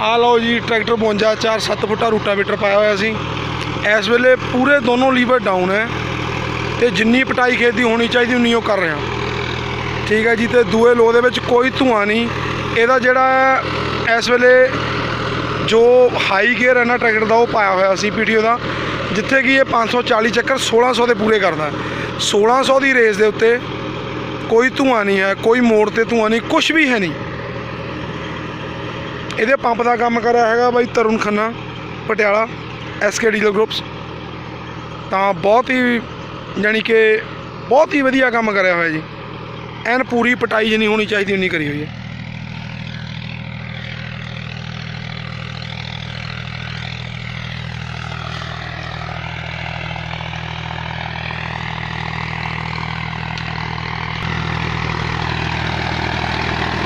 ਆ ਲਓ ਜੀ, ਟਰੈਕਟਰ 52 4 7 ਫੁੱਟਾ ਰੂਟਾਵੇਟਰ ਪਾਇਆ ਹੋਇਆ ਸੀ। ਇਸ ਵੇਲੇ ਪੂਰੇ ਦੋਨੋਂ ਲੀਵਰ ਡਾਊਨ ਹੈ ਤੇ ਜਿੰਨੀ ਪਟਾਈ ਖੇਤ ਦੀ ਹੋਣੀ ਚਾਹੀਦੀ, ਉਨੀ ਉਹ ਕਰ ਰਿਹਾ ਠੀਕ ਹੈ ਜੀ, ਤੇ ਦੂਏ ਲੋ ਦੇ ਵਿੱਚ ਕੋਈ ਧੂਆਂ ਨਹੀਂ। ਇਹਦਾ ਜਿਹੜਾ ਇਸ ਵੇਲੇ ਜੋ ਹਾਈ ਗੇਅਰ ਹੈ ਨਾ ਟਰੈਕਟਰ ਦਾ, ਉਹ ਪਾਇਆ ਹੋਇਆ ਸੀ ਪੀਟੀਓ ਦਾ, ਜਿੱਥੇ ਕਿ ਇਹ 540 ਚੱਕਰ 1600 ਦੇ ਪੂਰੇ ਕਰਦਾ ਹੈ। 1600 ਦੀ ਰੇਸ ਦੇ ਉੱਤੇ ਕੋਈ ਧੂਆਂ ਨਹੀਂ ਹੈ, ਕੋਈ ਮੋੜ ਤੇ ਧੂਆਂ ਨਹੀਂ ਕੁਝ ਵੀ ਹੈ ਨਹੀਂ। ਇਹਦੇ ਪੰਪ ਦਾ ਕੰਮ ਕਰਿਆ ਹੈਗਾ ਬਾਈ Tarun Khanna, Patiala SK dealer groups ਤਾਂ ਬਹੁਤ ਹੀ ਯਾਨੀ ਕਿ ਬਹੁਤ ਹੀ ਵਧੀਆ ਕੰਮ ਕਰਿਆ ਹੋਇਆ ਜੀ। ਐਨ ਪੂਰੀ ਪਟਾਈ ਜਿੰਨੀ ਹੋਣੀ ਚਾਹੀਦੀ, ਉਨੀ ਕਰੀ ਹੋਈ ਹੈ।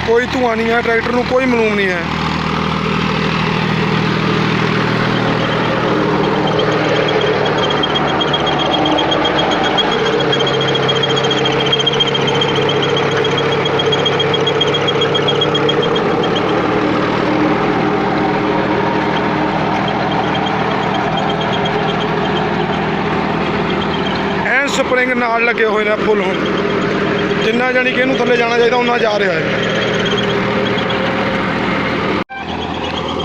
ਕੋਈ ਧੂਆਂ ਨਹੀਂ ਹੈ, ਟਰੈਕਟਰ ਨੂੰ ਕੋਈ ਮਲੂਮ ਨਹੀਂ ਹੈ ਐਨ ਸਪਰਿੰਗ ਨਾਲ ਲੱਗੇ ਹੋਏ ਨੇ ਫੁੱਲ ਹੁਣ। ਜਿੰਨਾ ਜਾਨੀ ਕਿ ਇਹਨੂੰ ਥੱਲੇ ਜਾਣਾ ਚਾਹੀਦਾ ਉਹਨਾਂ ਜਾ ਰਿਹਾ ਹੈ।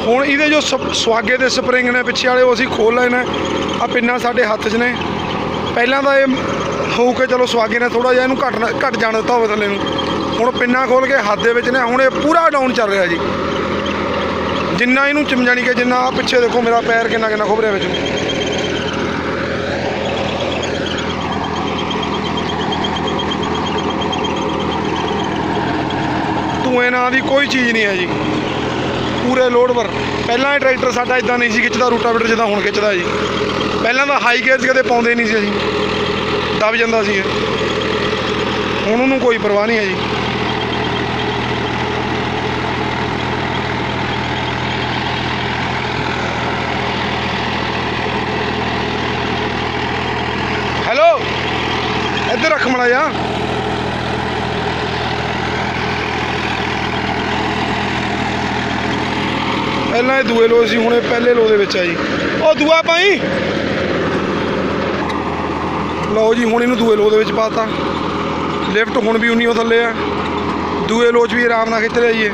ਹੁਣ ਇਹਦੇ ਜੋ ਸਪ- ਸਵਾਗੇ ਦੇ ਸਪਰਿੰਗ ਨੇ, ਪਿੱਛੇ ਵਾਲੇ ਉਹ ਅਸੀਂ ਖੋਲ ਲਏ ਨੇ। ਆ ਪਿੰਨਾ ਸਾਡੇ ਹੱਥ 'ਚ ਨੇ। ਪਹਿਲਾਂ ਤਾਂ ਇਹ ਹੋਊ ਕਿ ਚਲੋ ਸਵਾਗੇ ਨੇ ਥੋੜਾ ਜਿਹਾ ਇਹਨੂੰ ਘੱਟ ਨਾ- ਘੱਟ ਜਾਣ ਦਿੱਤਾ ਹੋਵੇ ਥੱਲੇ ਨੂੰ। ਹੁਣ ਪਿੰਨਾ ਖੋਲ ਕੇ ਹੱਥ ਦੇ ਵਿੱਚ ਨੇ, ਹੁਣ ਇਹ ਪੂਰਾ ਡਾਊਨ ਚੱਲ ਰਿਹਾ ਜੀ। ਜਿੰਨਾ ਇਹਨੂੰ ਚਿਮ, ਜਾਣੀ ਕਿ ਜਿੰਨਾ ਆਹ ਪਿੱਛੇ ਦੇਖੋ ਮੇਰਾ ਪੈਰ ਕਿੰਨਾ ਕਿੰਨਾ ਖੋਭ ਰਿਹਾ ਵਿੱਚ। ਧੂਏ ਨਾਂ ਦੀ ਕੋਈ ਚੀਜ਼ ਨਹੀਂ ਹੈ ਜੀ। ਪੂਰੇ ਲੋਡ ਪਰ ਪਹਿਲਾਂ ਇਹ ਟਰੈਕਟਰ ਸਾਡਾ ਇਦਾਂ ਨਹੀਂ ਸੀ ਖਿੱਚਦਾ, ਰੂਟਾਵੇਟਰ ਜਿੱਦਾਂ ਹੁਣ ਖਿੱਚਦਾ ਜੀ। ਪਹਿਲਾਂ ਤਾਂ ਹਾਈ ਗੇਅਰ ਕਦੇ ਪਾਉਂਦੇ ਨਹੀਂ ਸੀ ਅਸੀਂ। ਦਬ ਜਾਂਦਾ ਸੀ ਹੁਣ ਉਹਨੂੰ ਕੋਈ ਪਰਵਾਹ ਨਹੀਂ ਹੈ ਜੀ। ਹੈਲੋ ਇੱਧਰ ਰੱਖ ਮੜਾ ਜਾ ਪਹਿਲਾਂ ਇਹ ਦੂਏ ਲੋ ਸੀ, ਹੁਣ ਇਹ ਪਹਿਲੇ ਲੋ ਦੇ ਵਿੱਚ ਆ ਜੀ। ਉਹ ਦੂਆ ਭਾਈ। ਲਓ ਜੀ, ਹੁਣ ਇਹਨੂੰ ਦੂਏ ਲੋ ਦੇ ਵਿੱਚ ਪਾਤਾ। ਲਿਫਟ ਹੁਣ ਵੀ ਉਨੀ ਉਹ ਥੱਲੇ ਆ। ਦੂਏ ਲੋਚ ਵੀ ਆਰਾਮ ਨਾਲ ਖਿੱਚ ਰਿਹਾ ਜੀ ਇਹ।